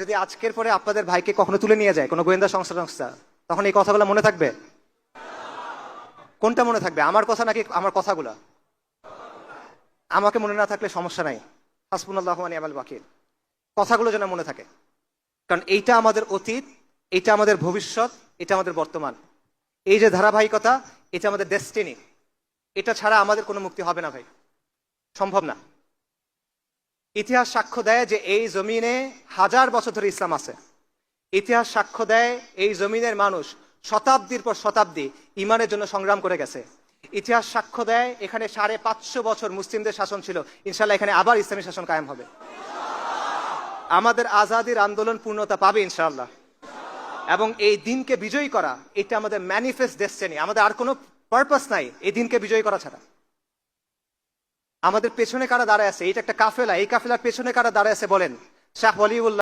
যদি আজকের পরে আপনাদের ভাইকে কখনো তুলে নিয়ে যায়, কোনো গোয়েন্দা সংস্থা সংস্থা, তখন এই কথাগুলো মনে থাকবে? কোনটা মনে থাকবে? আমার কথা নাকি আমার কথাগুলো? আমাকে মনে না থাকলে সমস্যা নাই। হাসপুনাল্লাহ আল বাকির কথাগুলো যেন মনে থাকে। কারণ এইটা আমাদের অতীত এটা আমাদের ভবিষ্যৎ, এটা আমাদের বর্তমান। এই যে ধারাবাহিকতা, এটা আমাদের ডেস্টিনি এটা ছাড়া আমাদের কোনো মুক্তি হবে না ভাই। সম্ভব না। ইতিহাস সাক্ষ্য দেয় যে এই জমিনে হাজার বছর ধরে ইসলাম আছে। ইতিহাস সাক্ষ্য দেয় এই জমিনের মানুষ শতাব্দীর পর শতাব্দী ইমানের জন্য সংগ্রাম করে গেছে। ইতিহাস সাক্ষ্য দেয় এখানে সাড়ে পাঁচশো বছর মুসলিমদের শাসন ছিল। ইনশাল্লাহ এখানে আবার ইসলামী শাসন কায়েম হবে। আমাদের আজাদির আন্দোলন পূর্ণতা পাবে ইনশাল্লাহ এবং এই দিনকে বিজয়ী করা, এটা আমাদের ম্যানিফেস্ট ডেস্টিনি আমাদের আর কোনো পারপাস নাই এই দিনকে বিজয়ী করা ছাড়া। আমাদের পেছনে কারা দাঁড়ায় আছে? এটা একটা কাফেলা, এই কাফেলার পেছনে কারা দাঁড়ায় আছে বলেন? শাহ ওয়ালিউল্লাহ